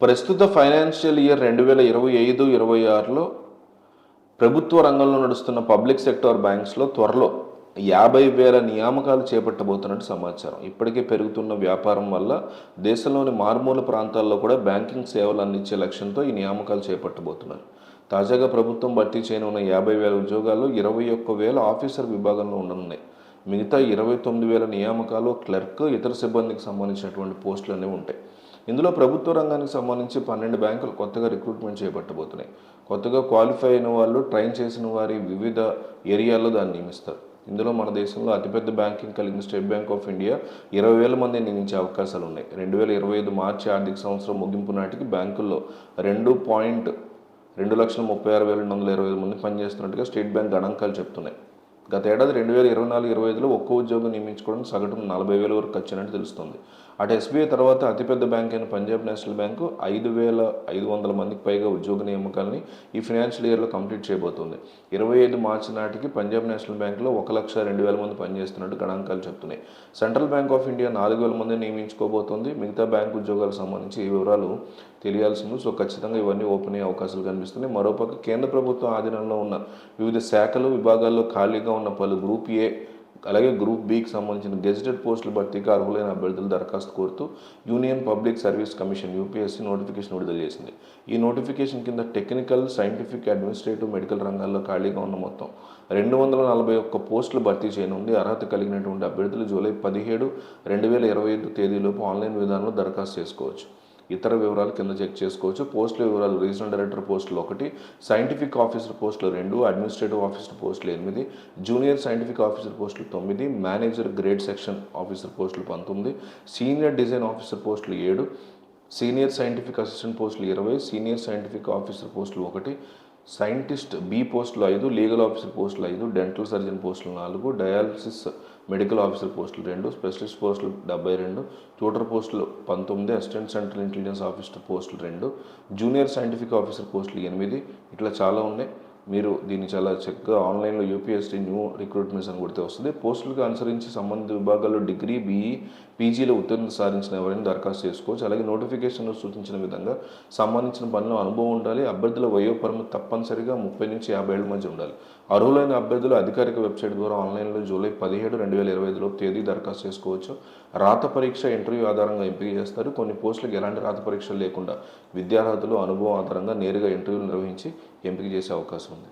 ప్రస్తుత financial year రెండు వేల ఇరవై ఐదు ఇరవై ఆరులో ప్రభుత్వ రంగంలో నడుస్తున్న పబ్లిక్ సెక్టార్ బ్యాంక్స్లో త్వరలో యాభై వేల నియామకాలు చేపట్టబోతున్నట్టు సమాచారం. ఇప్పటికే పెరుగుతున్న వ్యాపారం వల్ల దేశంలోని మారుమూల ప్రాంతాల్లో కూడా బ్యాంకింగ్ సేవలు అందించే లక్ష్యంతో ఈ నియామకాలు చేపట్టబోతున్నారు. తాజాగా ప్రభుత్వం భర్తీ చేయనున్న యాభై వేల ఉద్యోగాల్లో ఇరవై ఒక్క వేల ఆఫీసర్ విభాగంలో ఉండనున్నాయి. మిగతా ఇరవై తొమ్మిది వేల నియామకాలు క్లర్క్ ఇతర సిబ్బందికి సంబంధించినటువంటి పోస్టులు అనేవి ఉంటాయి. ఇందులో ప్రభుత్వ రంగానికి సంబంధించి పన్నెండు బ్యాంకులు కొత్తగా రిక్రూట్మెంట్ చేపట్టబోతున్నాయి. కొత్తగా క్వాలిఫై అయిన వాళ్ళు ట్రైన్ చేసిన వారి వివిధ ఏరియాల్లో దాన్ని నియమిస్తారు. ఇందులో మన దేశంలో అతిపెద్ద బ్యాంకింగ్ కలిగిన స్టేట్ బ్యాంక్ ఆఫ్ ఇండియా ఇరవై వేల మంది నియమించే అవకాశాలు ఉన్నాయి. రెండు వేల ఇరవై ఐదు మార్చి ఆర్థిక సంవత్సరం ముగింపు నాటికి బ్యాంకుల్లో రెండు పాయింట్ రెండు లక్షల ముప్పై ఆరు వేల రెండు వందల ఇరవై ఐదు మంది పనిచేస్తున్నట్టుగా స్టేట్ బ్యాంక్ గణాంకాలు చెప్తున్నాయి. గత ఏడాది రెండు వేల ఇరవై నాలుగు ఇరవై ఐదులో ఒక్క ఉద్యోగం నియమించుకోవడం సగటున నలభై వేల వరకు ఖర్చునట్టు తెలుస్తుంది. అటు ఎస్బీఐ తర్వాత అతిపెద్ద బ్యాంక్ అయిన పంజాబ్ నేషనల్ బ్యాంకు ఐదు వేల ఐదు వందల మందికి పైగా ఉద్యోగ నియామకాలని ఈ ఫినాన్షియల్ ఇయర్లో కంప్లీట్ చేయబోతుంది. ఇరవై ఐదు మార్చి నాటికి పంజాబ్ నేషనల్ బ్యాంకులో ఒక లక్ష రెండు వేల మంది పనిచేస్తున్నట్టు గణాంకాలు చెప్తున్నాయి. సెంట్రల్ బ్యాంక్ ఆఫ్ ఇండియా నాలుగు వేల మంది నియమించుకోబోతోంది. మిగతా బ్యాంక్ ఉద్యోగాలకు సంబంధించి ఈ వివరాలు తెలియాల్సింది సో ఖచ్చితంగా ఇవన్నీ ఓపెన్ అయ్యే అవకాశాలు కనిపిస్తున్నాయి. మరోపక్క కేంద్ర ప్రభుత్వం ఆధీనంలో ఉన్న వివిధ శాఖలు విభాగాల్లో ఖాళీగా ఉన్న పలు గ్రూప్ ఏ అలాగే గ్రూప్ బికి సంబంధించిన గెజిటెడ్ పోస్టుల భర్తీకి అర్హులైన అభ్యర్థులు దరఖాస్తు కోరుతూ union public service commission UPSC notification విడుదల చేసింది. ఈ నోటిఫికేషన్ కింద టెక్నికల్ సైంటిఫిక్ అడ్మినిస్ట్రేటివ్ మెడికల్ రంగాల్లో ఖాళీగా ఉన్న మొత్తం రెండు వందల నలభై ఒక్క పోస్టులు భర్తీ చేయనుంది. అర్హత కలిగినటువంటి అభ్యర్థులు జూలై పదిహేడు రెండు వేల ఇరవై ఐదు తేదీలోపు ఆన్లైన్ విధానంలో దరఖాస్తు చేసుకోవచ్చు. ఇతర వివరాలు కింద చెక్ చేసుకోవచ్చు. పోస్టుల వివరాలు రీజనల్ డైరెక్టర్ పోస్టులు ఒకటి సైంటిఫిక్ ఆఫీసర్ పోస్టులు రెండు అడ్మినిస్ట్రేటివ్ ఆఫీసర్ పోస్టులు ఎనిమిది జూనియర్ సైంటిఫిక్ ఆఫీసర్ పోస్టులు తొమ్మిది మేనేజర్ గ్రేడ్ సెక్షన్ ఆఫీసర్ పోస్టులు పంతొమ్మిది సీనియర్ డిజైన్ ఆఫీసర్ పోస్టులు ఏడు సీనియర్ సైంటిఫిక్ అసిస్టెంట్ పోస్టులు ఇరవై సీనియర్ సైంటిఫిక్ ఆఫీసర్ పోస్టులు ఒకటి సైంటిస్ట్ బి పోస్టులు ఐదు లీగల్ ఆఫీసర్ పోస్టులు ఐదు డెంటల్ సర్జన్ పోస్టులు నాలుగు డయాలసిస్ మెడికల్ ఆఫీసర్ పోస్టులు రెండు స్పెషలిస్ట్ పోస్టులు డెబ్బై రెండు ట్యూటర్ పోస్టులు పంతొమ్మిది అసిస్టెంట్ సెంట్రల్ ఇంటెలిజెన్స్ ఆఫీసర్ పోస్టులు రెండు జూనియర్ సైంటిఫిక్ ఆఫీసర్ పోస్టులు ఎనిమిది ఇట్లా చాలా ఉన్నాయి. మీరు దీన్ని చాలా చక్కగా ఆన్లైన్లో యూపీఎస్టీ న్యూ రిక్రూట్మెంట్స్ అని కొడితే వస్తుంది. పోస్టులకు అనుసరించి సంబంధిత విభాగాల్లో డిగ్రీ బీఈ పీజీలో ఉత్తీర్ణత సాధించిన ఎవరైనా దరఖాస్తు చేసుకోవచ్చు. అలాగే నోటిఫికేషన్లో సూచించిన విధంగా సంబంధించిన పనిలో అనుభవం ఉండాలి. అభ్యర్థుల వయో తప్పనిసరిగా ముప్పై నుంచి యాభై ఏళ్ళ మధ్య ఉండాలి. అర్హులైన అభ్యర్థులు అధికారిక వెబ్సైట్ ద్వారా ఆన్లైన్లో జూలై పదిహేడు రెండు వేల ఇరవై ఐదులో తేదీ దరఖాస్తు చేసుకోవచ్చు. రాత పరీక్ష ఇంటర్వ్యూ ఆధారంగా ఎంపిక చేస్తారు. కొన్ని పోస్టులకు ఎలాంటి రాత పరీక్షలు లేకుండా విద్యార్హతలు అనుభవం ఆధారంగా నేరుగా ఇంటర్వ్యూలు నిర్వహించి ఎంపిక చేసే అవకాశం 건데.